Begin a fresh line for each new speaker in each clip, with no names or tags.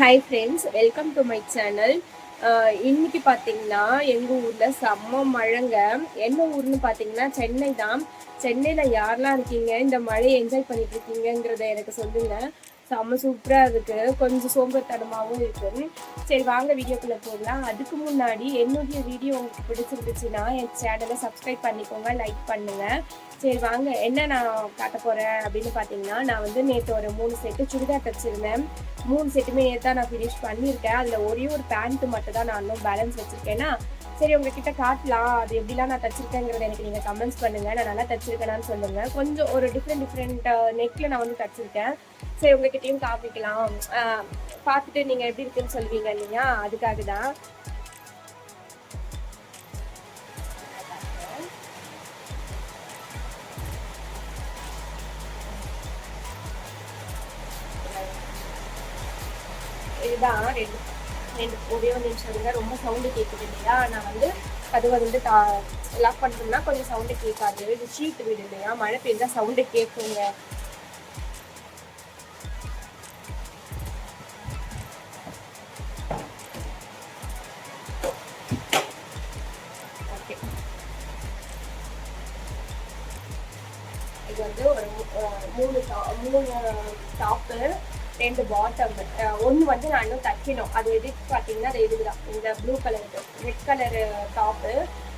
Hi friends welcome to my channel இன்னைக்கு பார்த்தீங்கன்னா எங்கள் ஊரில் செம்ம மழைங்க. என்ன ஊர்னு பார்த்தீங்கன்னா சென்னை தான். சென்னையில் யாரெல்லாம் இருக்கீங்க? இந்த மழையை என்ஜாய் பண்ணிட்டு இருக்கீங்கங்கிறத எனக்கு சொல்லுங்கள் செம்ம சூப்பராக இருக்குது கொஞ்சம் சோம்பேறித்தனமாகவும் இருக்குது சரி வாங்க வீடியோக்குள்ளே போகலாம். அதுக்கு முன்னாடி என்னுடைய வீடியோ உங்களுக்கு பிடிச்சிருந்துச்சுன்னா என் சேனலை சப்ஸ்கிரைப் பண்ணிக்கோங்க லைக் பண்ணுங்கள் சரி வாங்க. என்ன நான் காட்ட போகிறேன் அப்படின்னு பார்த்தீங்கன்னா நான் வந்து நேற்று ஒரு மூணு செட்டு சுடிதார் தைச்சிருந்தேன். மூணு செட்டுமே நேற்று நான் ஃபினிஷ் பண்ணியிருக்கேன். அதில் ஒரே ஒரு பேண்ட்டு மட்டும் தான் நான் இன்னும் பேலன்ஸ் வச்சுருக்கேன்னா சரி உங்ககிட்ட காட்டலாம். அது எப்படிலாம் நான் தச்சிருக்கேங்கிறத எனக்கு நீங்கள் கமெண்ட்ஸ் பண்ணுங்கள் நான் நல்லா தச்சிருக்கேனான்னு சொல்லுங்கள் கொஞ்சம் ஒரு டிஃப்ரெண்ட் டிஃப்ரெண்ட் நெக்கில் நான் வந்து தச்சிருக்கேன். சரி உங்ககிட்டயும் காமிக்கலாம். பார்த்துட்டு நீங்கள் எப்படி இருக்குன்னு சொல்லுவீங்க இல்லையா? அதுக்காக தான். இதுதான் ரெண்டு. ரெண்டு ஒரே ஒரு நிமிஷம் இருங்க. ரொம்ப சவுண்டு கேட்குது இல்லையா? நான் வந்து கதவை வந்து தா லாக் பண்ணிட்டோம்னா கொஞ்சம் சவுண்டு கேட்காது. இது ஷீட் வீடு இல்லையா? மழை பெய்ஞ்சா சவுண்டு கேட்குங்க. ஓகே இது வந்து ஒரு மூணு மூணு டாப்பு ரெண்டு பாட்டம் ஒன்று வந்து நான் இன்னும் தைக்கணும் அது எதுக்கு பார்த்தீங்கன்னா அது இதுதான். இந்த blue colour red colour top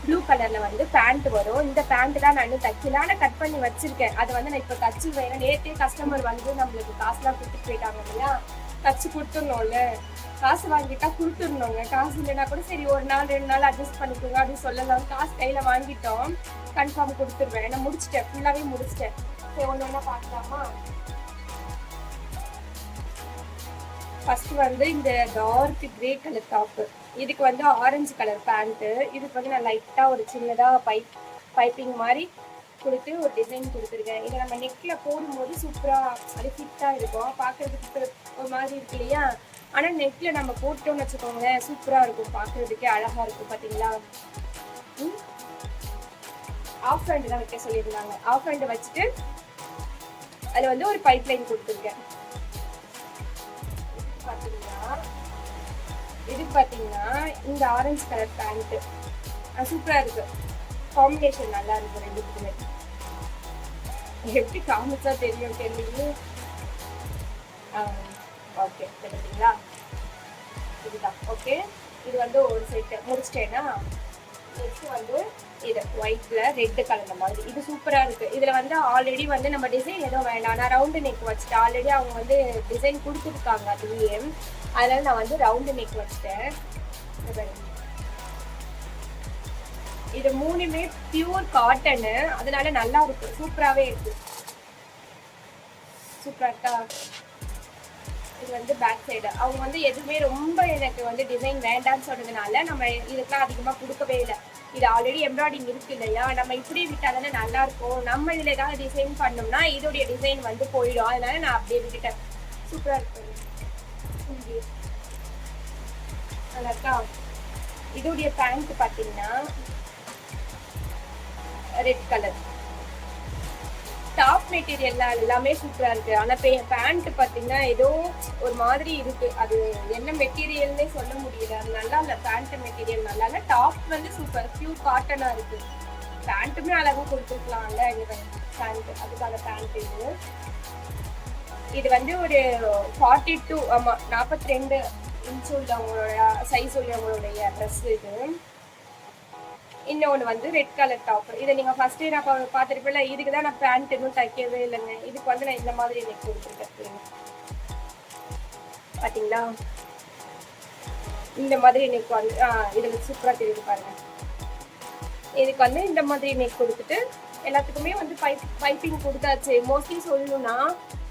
blue கலரில் வந்து பேண்ட் வரும். இந்த பேண்ட் தான் நான் இன்னும் தைக்கல ஆனால் கட் பண்ணி வச்சிருக்கேன். அதை வந்து நான் இப்போ தச்சு வேணும். நேற்றே கஸ்டமர் வந்து நம்மளுக்கு காசுலாம் கொடுத்துட்டு போயிட்டாங்க இல்லையா? தச்சு கொடுத்துடணும்ல. காசு வாங்கிட்டா கொடுத்துடணுங்க காசு இல்லைன்னா கூட சரி ஒரு நாள் ரெண்டு நாள் அட்ஜஸ்ட் பண்ணிக்கோங்க அப்படின்னு சொல்லலாம். காசு கையில் வாங்கிட்டோம். கன்ஃபார்ம் கொடுத்துருவேன் நான் முடிச்சிட்டேன். ஃபுல்லாகவே முடிச்சிட்டேன். சரி ஒன்று ஒன்றா பார்க்கலாமா? ஃபர்ஸ்ட் வந்து இந்த டார்க் கிரே கலர் டாப்பு இதுக்கு வந்து ஆரஞ்சு கலர் பேண்ட்டு இதுக்கு வந்து நான் லைட்டாக ஒரு சின்னதாக பைப் பைப்பிங் மாதிரி கொடுத்து ஒரு டிசைன் கொடுத்துருக்கேன். இதை நம்ம நெக்கில் போடும்போது சூப்பராக அது ஃபிட்டாக இருக்கும். பார்க்கறதுக்கு ஒரு மாதிரி இருக்கு இல்லையா? ஆனால் நெக்கில் நம்ம போட்டோம்னு வச்சுக்கோங்க சூப்பராக இருக்கும். பார்க்குறதுக்கே அழகாக இருக்கும் பார்த்தீங்களா? ஆஃப் ஹேண்டு தான் வைக்க சொல்லியிருந்தாங்க. ஆஃப் ஹேண்டு வச்சுட்டு அதில் வந்து ஒரு பைப் லைன் கொடுத்துருக்கேன். இது பார்த்தீங்கன்னா இந்த ஆரஞ்சு கலர் பேண்ட்டு சூப்பராக இருக்கு. காம்பினேஷன் நல்லா இருக்கு ரெண்டுத்துக்குமே எப்படி காமிச்சா தெரியும் தெரியுது ஓகே தெரியுங்களா இதுதான் ஓகே இது வந்து ஒரு செட்டு முடிச்சிட்டேன்னா நெக்ஸ்ட் வந்து இது ஒயிட்ல ரெட் கலந்த மாதிரி. இது சூப்பரா இருக்கு. இதுல வந்து ஆல்ரெடி வந்து நம்ம டிசைன் எதுவும் வேண்டாம். நான் ரவுண்டு நெக் வச்சுட்டேன். ஆல்ரெடி அவங்க வந்து டிசைன் கொடுத்துருக்காங்க அதுலயே. அதனால நான் வந்து ரவுண்டு நெக் வச்சுட்டேன். இது மூணுமே பியூர் காட்டனு அதனால நல்லா இருக்கு. சூப்பராகவே இருக்கு. சூப்பராக இருக்கா? இது வந்து பேக் சைடு அவங்க வந்து எதுவுமே ரொம்ப எனக்கு வந்து டிசைன் வேண்டாம்னு சொன்னதுனால நம்ம இதுக்கெல்லாம் அதிகமாக கொடுக்கவே இல்லை. இது ஆல்ரெடி எம்ப்ராய்டிங் இருக்கு இல்லையா? நம்ம இப்படி விட்டால் தானே நல்லா இருக்கும். நம்ம இதில் ஏதாவது டிசைன் பண்ணோம்னா இதோடைய டிசைன் வந்து போயிடும். அதனால நான் அப்படியே விட்டுட்டேன். சூப்பராக இருக்கும் நல்லா இருக்கா இதோடைய பேண்ட் பார்த்தீங்கன்னா ரெட் கலர் டாப் மெட்டீரியல் எல்லாமே சூப்பரா இருக்கு. ஆனா பேண்ட் பாத்தீங்கன்னா ஏதோ ஒரு மாதிரி இருக்கு. அது என்ன மெட்டீரியல்னே சொல்ல முடியல. அது நல்லா இல்ல. பேண்ட் மெட்டீரியல் நல்லா இல்ல டாப் வந்து சூப்பர் பியூர் காட்டனா இருக்கு. பேண்ட்டுமே அழகா கொடுத்துருக்கலாம்ல பேண்ட் அதுக்கான பேண்ட் இது. இது வந்து ஒரு ஃபார்ட்டி டூ ஆமா நாற்பத்தி ரெண்டு இன்ச் உள்ளவங்களோட சைஸ் உள்ளவங்களுடைய ட்ரெஸ் இது. இன்னொன்று வந்து ரெட் கலர் டாப் இதை நீங்கள் ஃபஸ்ட்டே நான் பா- இதுக்கு தான் நான் பேண்ட் இன்னும் தைக்கவே இல்லைங்க. இதுக்கு வந்து நான் இந்த மாதிரி நெக் கொடுத்துருக்கேன். பார்த்தீங்களா இந்த மாதிரி நெக் வந்து ஆ இதில் சூப்பராக தெரியுது பாருங்க. இதுக்கு வந்து இந்த மாதிரி நெக் கொடுத்துட்டு எல்லாத்துக்குமே வந்து பைப் பைப்பிங் கொடுத்தாச்சு. மோஸ்ட்லி சொல்லணும்னா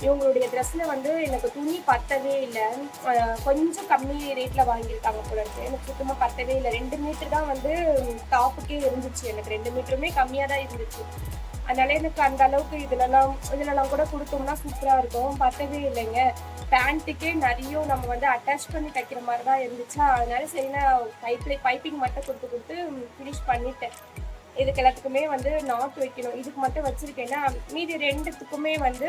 இவங்களுடைய ட்ரெஸ்ஸில் வந்து எனக்கு துணி பத்தவே இல்லை. கொஞ்சம் கம்மி ரேட்டில் வாங்கியிருக்காங்க போல இருக்கு. எனக்கு சுத்தமாக பத்தவே இல்லை. ரெண்டு மீட்டர் தான் வந்து டாப்புக்கே இருந்துச்சு. எனக்கு ரெண்டு மீட்டருமே கம்மியாக தான் இருந்துச்சு. அதனால எனக்கு அந்த அளவுக்கு இதுலலாம் இதுலலாம் கூட கொடுத்தோம்னா சூப்பராக இருக்கும். பத்தவே இல்லைங்க. பேண்ட்டுக்கே நிறைய நம்ம வந்து அட்டாச் பண்ணி தைக்கிற மாதிரி தான் இருந்துச்சா. அதனால சரி நான் பைப்ல பைப்பிங் மட்டும் கொடுத்து கொடுத்து ஃபினிஷ் பண்ணிட்டேன். இதுக்கு எல்லாத்துக்குமே வந்து நாட் வைக்கணும். இதுக்கு மட்டும் வச்சுருக்கேன்னா மீதி ரெண்டுத்துக்குமே வந்து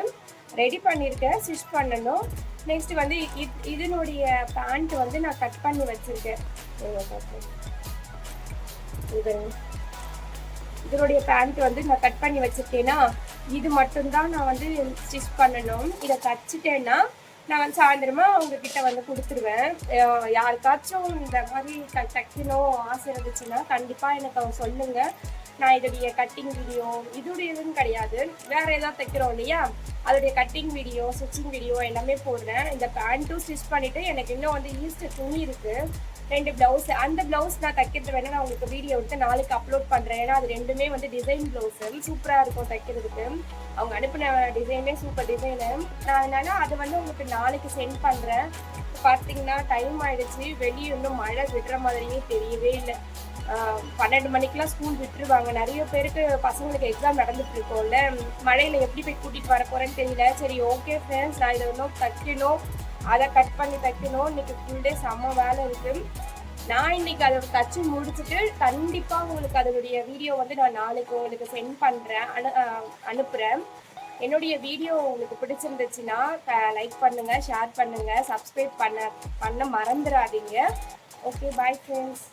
ரெடி பண்ணியிருக்கேன் ஸ்டிச் பண்ணணும். நெக்ஸ்ட் வந்து இது இதனுடைய பேண்ட் வந்து நான் கட் பண்ணி வச்சிருக்கேன். இது இதனுடைய பேண்ட் வந்து நான் கட் பண்ணி வச்சுருக்கேன்னா இது மட்டும்தான் நான் வந்து ஸ்டிச் பண்ணணும். இதை தச்சுட்டேன்னா நான் வந்து சாயந்தரமா அவங்க கிட்ட வந்து கொடுத்துருவேன். யாருக்காச்சும் இந்த மாதிரி த தைக்கணும் ஆசை இருந்துச்சுன்னா கண்டிப்பாக எனக்கு அவங்க சொல்லுங்க. நான் இதோடைய கட்டிங் வீடியோ இதுடையதுன்னு கிடையாது. வேற ஏதாவது தைக்கிறோம் இல்லையா? அதோடைய கட்டிங் வீடியோ ஸ்டிச்சிங் வீடியோ எல்லாமே போடுறேன். இந்த பேண்ட்டும் ஸ்டிச் பண்ணிவிட்டு எனக்கு இன்னும் வந்து ஈஸ்டர் துணி இருக்குது ரெண்டு பிளவுஸ் அந்த பிளவுஸ் நான் தைக்கிறது வேணா நான் உங்களுக்கு வீடியோ எடுத்து நாளைக்கு அப்லோட் பண்றேன். ஏன்னா அது ரெண்டுமே வந்து டிசைன் பிளவுஸ் சூப்பரா இருக்கும் தைக்கிறதுக்கு. அவங்க அனுப்பின டிசைனே சூப்பர் டிசைனு நான் அதனால அதை வந்து உங்களுக்கு நாளைக்கு சென்ட் பண்றேன். பார்த்தீங்கன்னா டைம் ஆயிடுச்சு. வெளியே இன்னும் மழை விடுற மாதிரியே தெரியவே இல்லை. பன்னெண்டு மணிக்கெல்லாம் ஸ்கூல் விட்டுருவாங்க. நிறைய பேருக்கு பசங்களுக்கு எக்ஸாம் நடந்துட்டு இருக்கோம்ல. மழையில எப்படி போய் கூட்டிட்டு வர போறேன்னு தெரியல. சரி ஓகே ஃப்ரெண்ட்ஸ் நான் இதை இன்னும் தைக்கணும். அதை கட் பண்ணி தைக்கணும். இன்னைக்கு ஃபுல் டே செம்ம வேலை இருக்கு. நான் இன்னைக்கு அதை தச்சு முடிச்சுட்டு கண்டிப்பா உங்களுக்கு அதனுடைய வீடியோ வந்து நான் நாளைக்கு உங்களுக்கு சென்ட் பண்றேன். அனு அனுப்புகிறேன் அனுப்புறேன். என்னுடைய வீடியோ உங்களுக்கு பிடிச்சிருந்துச்சுன்னா லைக் பண்ணுங்க ஷேர் பண்ணுங்க சப்ஸ்கிரைப் பண்ண பண்ண மறந்துடாதீங்க ஓகே பாய் ஃப்ரெண்ட்ஸ்